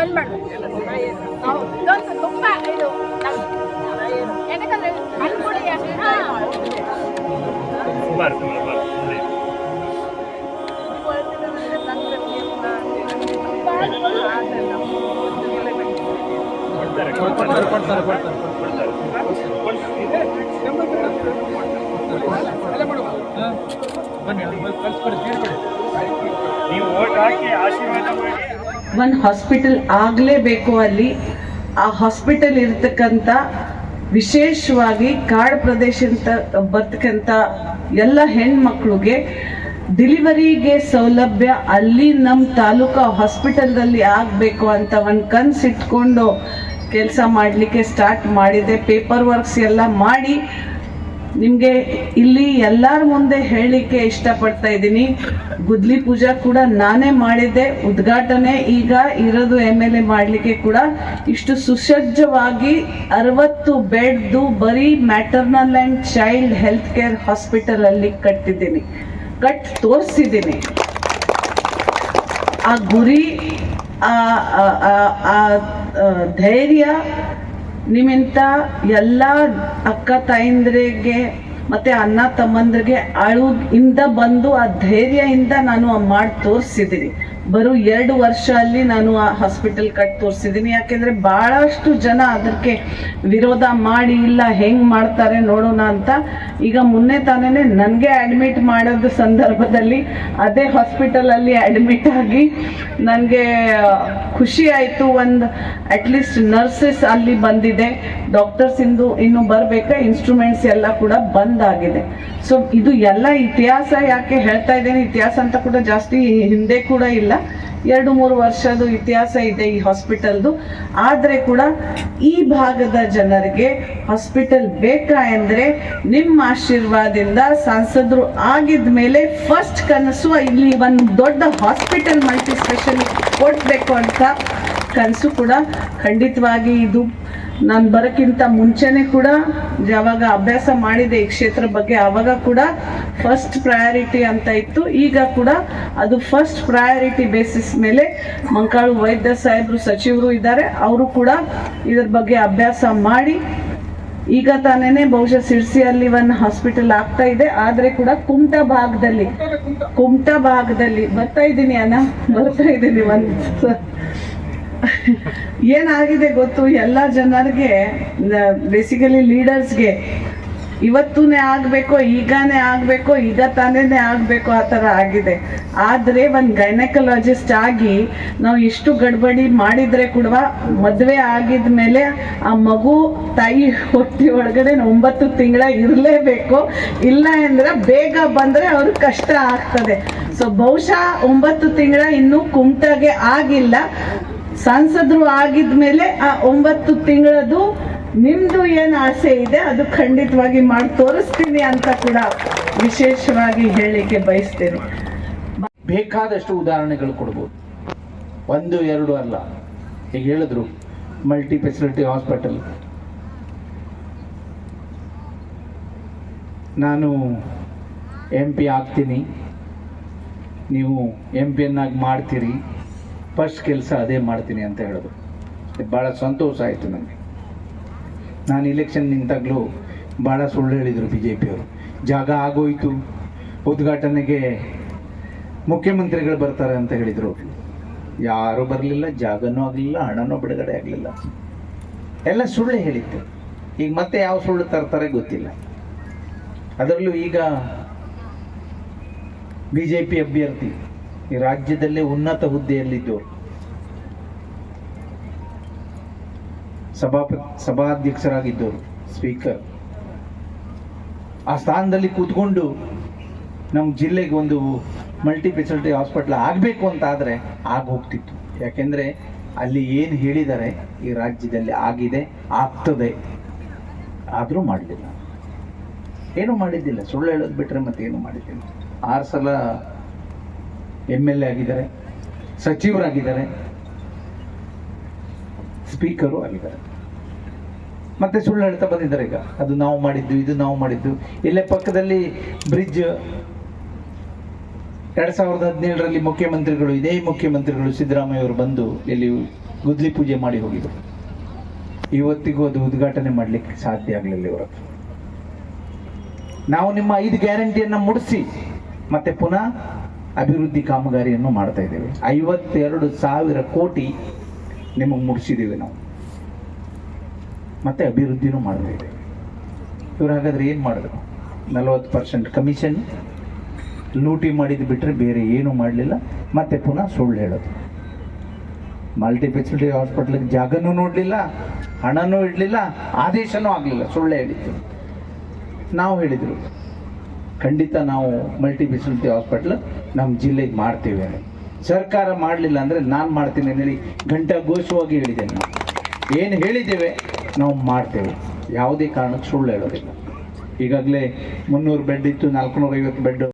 ಬಂದ್ ಮಾಡ್ಬೇಕು ತುಂಬ ಇದು ಅಷ್ಟು ಸುಮಾರು ಸುಮಾರು ಕೊಡ್ತಾರೆ ಕೊಡ್ತಾರೆ ಬನ್ನಿ ನೀವು ಓಟ್ ಹಾಕಿ ಆಶೀರ್ವಾದ ಮಾಡಿ ಒಂದು ಹಾಸ್ಪಿಟಲ್ ಆಗಲೇಬೇಕು ಅಲ್ಲಿ. ಆ ಹಾಸ್ಪಿಟಲ್ ಇರ್ತಕ್ಕಂಥ ವಿಶೇಷವಾಗಿ ಕಾಡು ಪ್ರದೇಶದಿಂದ ಬರ್ತಕ್ಕಂಥ ಎಲ್ಲ ಹೆಣ್ಮಕ್ಳಿಗೆ ಡಿಲಿವರಿಗೆ ಸೌಲಭ್ಯ ಅಲ್ಲಿ ನಮ್ಮ ತಾಲೂಕು ಹಾಸ್ಪಿಟಲ್ದಲ್ಲಿ ಆಗಬೇಕು ಅಂತ ಒಂದು ಕನ್ಸು ಇಟ್ಕೊಂಡು ಕೆಲಸ ಮಾಡಲಿಕ್ಕೆ ಸ್ಟಾರ್ಟ್ ಮಾಡಿದೆ. ಪೇಪರ್ ವರ್ಕ್ಸ್ ಎಲ್ಲ ಮಾಡಿ ನಿಮಗೆ ಇಲ್ಲಿ ಎಲ್ಲರ ಮುಂದೆ ಹೇಳಲಿಕ್ಕೆ ಇಷ್ಟಪಡ್ತಾ ಇದ್ದೀನಿ. ಗುದ್ಲಿ ಪೂಜಾ ಕೂಡ ನಾನೇ ಮಾಡಿದ್ದೆ. ಉದ್ಘಾಟನೆ ಈಗ ಇರೋದು ಎಂ ಎಲ್ ಎ ಮಾಡಲಿಕ್ಕೆ ಕೂಡ. ಇಷ್ಟು ಸುಸಜ್ಜವಾಗಿ ಅರವತ್ತು ಬೆಡ್ದು ಬರೀ maternal and child health care ಹಾಸ್ಪಿಟಲಲ್ಲಿ ಕಟ್ಟಿದ್ದೀನಿ. ಕಟ್ ತೋರಿಸಿದ್ದೀನಿ. ಆ ಗುರಿ ಆ, ಧೈರ್ಯ ನಿಮ್ಮಿಂತ ಎಲ್ಲ ಅಕ್ಕ ತಾಯಂದ್ರಿಗೆ ಮತ್ತೆ ಅಣ್ಣ ತಮ್ಮಂದ್ರಿಗೆ ಅಳು ಇಂದ ಬಂದು ಆ ಧೈರ್ಯದಿಂದ ನಾನು ಮಾಡಿ ತೋರಿಸಿದ್ದೀನಿ. ಬರೋ ಎರಡು ವರ್ಷ ಅಲ್ಲಿ ನಾನು ಆ ಹಾಸ್ಪಿಟಲ್ ಕಟ್ ತೋರಿಸಿದ್ದೀನಿ ಯಾಕೆಂದ್ರೆ ಬಹಳಷ್ಟು ಜನ ಅದಕ್ಕೆ ವಿರೋಧ ಮಾಡಿ, ಇಲ್ಲ ಹೆಂಗ್ ಮಾಡ್ತಾರೆ ನೋಡೋಣ ಅಂತ ಈಗ ಮೊನ್ನೆ ತಾನೇ ನನಗೆ ಅಡ್ಮಿಟ್ ಮಾಡೋದು ಸಂದರ್ಭದಲ್ಲಿ ಅದೇ ಹಾಸ್ಪಿಟಲಲ್ಲಿ ಅಡ್ಮಿಟ್ ಆಗಿ ನನಗೆ ಖುಷಿ ಆಯಿತು. ಒಂದು ಅಟ್ಲೀಸ್ಟ್ ನರ್ಸಸ್ ಅಲ್ಲಿ ಬಂದಿದೆ. ಡಾಕ್ಟರ್ಸ್ ಇಂದು ಇನ್ನು ಬರಬೇಕಾ? ಇನ್ಸ್ಟ್ರೂಮೆಂಟ್ಸ್ ಎಲ್ಲ ಕೂಡ ಬಂದಾಗಿದೆ. ಸೊ ಇದು ಎಲ್ಲ ಇತಿಹಾಸ ಯಾಕೆ ಹೇಳ್ತಾ ಇದ್ದೇನೆ? ಇತಿಹಾಸ ಅಂತ ಕೂಡ ಜಾಸ್ತಿ ಹಿಂದೆ ಕೂಡ ಇಲ್ಲ. ಎರಡು ಮೂರು ವರ್ಷದ ಇತಿಹಾಸ ಇದೆ ಈ ಹಾಸ್ಪಿಟಲ್ದು. ಆದರೆ ಕೂಡ ಈ ಭಾಗದ ಜನರಿಗೆ ಹಾಸ್ಪಿಟಲ್ ಬೇಕಾ ಅಂದರೆ ನಿಮ್ಮ ಆಶೀರ್ವಾದದಿಂದ ಸಂಸದರು ಆಗಿದ ಮೇಲೆ ಫಸ್ಟ್ ಕನಸು ಇಲ್ಲಿ ಒಂದು ದೊಡ್ಡ ಹಾಸ್ಪಿಟಲ್ ಮಲ್ಟಿ ಸ್ಪೆಷಲಿಸ್ಟ್ ಕೊಡಬೇಕು ಅಂತ ಕನಸು ಕೂಡ ಖಂಡಿತವಾಗಿ ಇದು ನಾನು ಬರೋಕ್ಕಿಂತ ಮುಂಚೆನೆ ಕೂಡ ಯಾವಾಗ ಅಭ್ಯಾಸ ಮಾಡಿದೆ ಈ ಕ್ಷೇತ್ರ ಬಗ್ಗೆ ಆವಾಗ ಕೂಡ ಫಸ್ಟ್ ಪ್ರಯಾರಿಟಿ ಅಂತ ಇತ್ತು. ಈಗ ಕೂಡ ಅದು ಫಸ್ಟ್ ಪ್ರಯಾರಿಟಿ ಬೇಸಿಸ್ ಮೇಲೆ ಮಂಕಾಳು ವೈದ್ಯ ಸಾಹೇಬರು, ಸಚಿವರು ಇದ್ದಾರೆ. ಅವರು ಕೂಡ ಇದ್ರ ಬಗ್ಗೆ ಅಭ್ಯಾಸ ಮಾಡಿ, ಈಗ ತಾನೇ ಬಹುಶಃ ಸಿರ್ಸಿಯಲ್ಲಿ ಒಂದು ಹಾಸ್ಪಿಟಲ್ ಆಗ್ತಾ ಇದೆ. ಆದ್ರೆ ಕೂಡ ಕುಮಟಾ ಭಾಗದಲ್ಲಿ ಕುಮಟಾ ಭಾಗದಲ್ಲಿ ಬರ್ತಾ ಇದ್ದೀನಿ ಅಣ್ಣ. ಬರ್ತಾ ಇದ್ದೀನಿ ಒಂದು ಏನಾಗಿದೆ ಗೊತ್ತು? ಎಲ್ಲ ಜನರಿಗೆ ಬೇಸಿಕಲಿ ಲೀಡರ್ಸ್ಗೆ ಇವತ್ತೂನೇ ಆಗಬೇಕು, ಈಗಾನೇ ಆಗಬೇಕು, ಈಗ ತಾನೇ ಆಗಬೇಕು ಆ ಥರ ಆಗಿದೆ. ಆದರೆ ಒಂದು ಗೈನಕಲಾಜಿಸ್ಟ್ ಆಗಿ ನಾವು ಇಷ್ಟು ಗಡ್ಬಡಿ ಮಾಡಿದರೆ ಕೂಡ ಮದುವೆ ಆಗಿದ ಮೇಲೆ ಆ ಮಗು ತಾಯಿ ಹೊಟ್ಟಿ ಒಳಗಡೆ ಒಂಬತ್ತು ತಿಂಗಳ ಇರಲೇಬೇಕು. ಇಲ್ಲ ಅಂದ್ರೆ ಬೇಗ ಬಂದರೆ ಅವ್ರಿಗೆ ಕಷ್ಟ ಆಗ್ತದೆ. ಸೊ ಬಹುಶಃ ಒಂಬತ್ತು ತಿಂಗಳ ಇನ್ನೂ ಕುಮಟಾಗೆ ಆಗಿಲ್ಲ. ಸಂಸದರು ಆಗಿದ್ಮೇಲೆ ಆ ಒಂಬತ್ತು ತಿಂಗಳದು ನಿಮ್ದು ಏನು ಆಸೆ ಇದೆ ಅದು ಖಂಡಿತವಾಗಿ ಮಾಡಿ ತೋರಿಸ್ತೀನಿ ಅಂತ ಕೂಡ ವಿಶೇಷವಾಗಿ ಹೇಳಲಿಕ್ಕೆ ಬಯಸ್ತೇನೆ. ಬೇಕಾದಷ್ಟು ಉದಾಹರಣೆಗಳು ಕೊಡ್ಬೋದು. ಒಂದು, ಎರಡು ಅಲ್ಲ. ಈಗ ಹೇಳಿದ್ರು ಮಲ್ಟಿ ಫೆಸಿಲಿಟಿ ಹಾಸ್ಪಿಟಲ್ ನಾನು ಎಂ ಪಿ ಆಗ್ತೀನಿ. ನೀವು ಎಂ ಪಿಯನ್ನಾಗಿ ಮಾಡ್ತೀರಿ. ಫಸ್ಟ್ ಕೆಲಸ ಅದೇ ಮಾಡ್ತೀನಿ ಅಂತ ಹೇಳಿದ್ರು ಭಾಳ ಸಂತೋಷ ಆಯಿತು ನನಗೆ ನಾನು ಇಲೆಕ್ಷನ್ ನಿಂತಾಗಲೂ ಭಾಳ ಸುಳ್ಳು ಹೇಳಿದರು ಬಿ ಜೆ ಪಿಯವರು ಜಾಗ ಆಗೋಯ್ತು. ಉದ್ಘಾಟನೆಗೆ ಮುಖ್ಯಮಂತ್ರಿಗಳು ಬರ್ತಾರೆ ಅಂತ ಹೇಳಿದರು ಯಾರೂ ಬರಲಿಲ್ಲ, ಜಾಗನೂ ಆಗಲಿಲ್ಲ, ಹಣನೂ ಬಿಡುಗಡೆ ಆಗಲಿಲ್ಲ. ಎಲ್ಲ ಸುಳ್ಳು ಹೇಳಿತ್ತು. ಈಗ ಮತ್ತೆ ಯಾವ ಸುಳ್ಳು ತರ್ತಾರೆ ಗೊತ್ತಿಲ್ಲ. ಅದರಲ್ಲೂ ಈಗ ಬಿ ಜೆ ಪಿ ಅಭ್ಯರ್ಥಿ ಈ ರಾಜ್ಯದಲ್ಲೇ ಉನ್ನತ ಹುದ್ದೆಯಲ್ಲಿದ್ದವರು ಸಭಾಪ ಸಭಾಧ್ಯಕ್ಷರಾಗಿದ್ದವರು ಸ್ಪೀಕರ್. ಆ ಸ್ಥಾನದಲ್ಲಿ ಕೂತ್ಕೊಂಡು ನಮ್ಮ ಜಿಲ್ಲೆಗೆ ಒಂದು ಮಲ್ಟಿ ಫೆಸಿಲಿಟಿ ಹಾಸ್ಪಿಟ್ಲ್ ಆಗಬೇಕು ಅಂತ ಆದರೆ ಆಗ ಹೋಗ್ತಿತ್ತು ಯಾಕೆಂದರೆ ಅಲ್ಲಿ ಏನು ಹೇಳಿದ್ದಾರೆ ಈ ರಾಜ್ಯದಲ್ಲಿ ಆಗಿದೆ, ಆಗ್ತದೆ. ಆದರೂ ಮಾಡಲಿಲ್ಲ ಏನೂ ಮಾಡಿದ್ದಿಲ್ಲ. ಸುಳ್ಳು ಹೇಳೋದು ಬಿಟ್ಟರೆ ಮತ್ತೆ ಏನು ಮಾಡಿದ್ದಿಲ್ಲ. ಆರು ಸಲ ಎಂ ಎಲ್ ಎ ಆಗಿದ್ದಾರೆ, ಸಚಿವರಾಗಿದ್ದಾರೆ ಸ್ಪೀಕರು ಆಗಿದ್ದಾರೆ. ಮತ್ತೆ ಸುಳ್ಳು ಹೇಳ್ತಾ ಬಂದಿದ್ದಾರೆ ಈಗ. ಅದು ನಾವು ಮಾಡಿದ್ದು, ಇದು ನಾವು ಮಾಡಿದ್ದು. ಇಲ್ಲೇ ಪಕ್ಕದಲ್ಲಿ ಬ್ರಿಡ್ಜ್ ಎರಡ್ ಸಾವಿರದ ಹದಿನೇಳರಲ್ಲಿ ಮುಖ್ಯಮಂತ್ರಿಗಳು, ಇದೇ ಮುಖ್ಯಮಂತ್ರಿಗಳು ಸಿದ್ದರಾಮಯ್ಯ ಅವರು ಬಂದು ಇಲ್ಲಿ ಗುದ್ಲಿ ಪೂಜೆ ಮಾಡಿ ಹೋಗಿದ್ರು. ಇವತ್ತಿಗೂ ಅದು ಉದ್ಘಾಟನೆ ಮಾಡಲಿಕ್ಕೆ ಸಾಧ್ಯ ಆಗಲಿಲ್ಲ ಇವರ ನಾವು ನಿಮ್ಮ ಐದು ಗ್ಯಾರಂಟಿಯನ್ನು ಮುಡಿಸಿ, ಮತ್ತೆ ಪುನಃ ಅಭಿವೃದ್ಧಿ ಕಾಮಗಾರಿಯನ್ನು ಮಾಡ್ತಾ ಇದ್ದೇವೆ. ಐವತ್ತೆರಡು ಸಾವಿರ ಕೋಟಿ ನಿಮಗೆ ಮುಡಿಸಿದ್ದೇವೆ ನಾವು. ಮತ್ತೆ ಅಭಿವೃದ್ಧಿನೂ ಮಾಡ್ತಾ ಇದ್ದೇವೆ. ಇವ್ರು ಹಾಗಾದ್ರೆ ಏನು ಮಾಡಿದ್ರು? ನಲವತ್ತು ಪರ್ಸೆಂಟ್ ಕಮಿಷನ್ ಲೂಟಿ ಮಾಡಿದ್ದು ಬಿಟ್ಟರೆ ಬೇರೆ ಏನೂ ಮಾಡಲಿಲ್ಲ. ಮತ್ತೆ ಪುನಃ ಸುಳ್ಳು ಹೇಳೋದು. ಮಲ್ಟಿ ಫೆಸಿಲಿಟಿ ಹಾಸ್ಪಿಟ್ಲಿಗೆ ಜಾಗನೂ ನೋಡಲಿಲ್ಲ, ಹಣನೂ ಇಡಲಿಲ್ಲ, ಆದೇಶನೂ ಆಗಲಿಲ್ಲ, ಸುಳ್ಳೇ ಹೇಳಿದ್ದು. ನಾವು ಹೇಳಿದರು. ಖಂಡಿತ ನಾವು ಮಲ್ಟಿ ಫೆಸಿಲಿಟಿ ಹಾಸ್ಪಿಟ್ಲ್ ನಮ್ಮ ಜಿಲ್ಲೆಗೆ ಮಾಡ್ತೀವಿ ಸರ್ಕಾರ ಮಾಡಲಿಲ್ಲ ಅಂದರೆ ನಾನು ಮಾಡ್ತೀನಿ ಅಂತೇಳಿ ಗಂಟಾ ಘೋಷವಾಗಿ ಹೇಳಿದ್ದೇನೆ ನಾವು ಏನು ಹೇಳಿದ್ದೇವೆ ನಾವು ಮಾಡ್ತೇವೆ. ಯಾವುದೇ ಕಾರಣಕ್ಕೆ ಸುಳ್ಳು ಹೇಳೋದಿಲ್ಲ. ಈಗಾಗಲೇ ಮುನ್ನೂರು ಬೆಡ್ ಇತ್ತು ನಾಲ್ಕುನೂರ ಐವತ್ತು ಬೆಡ್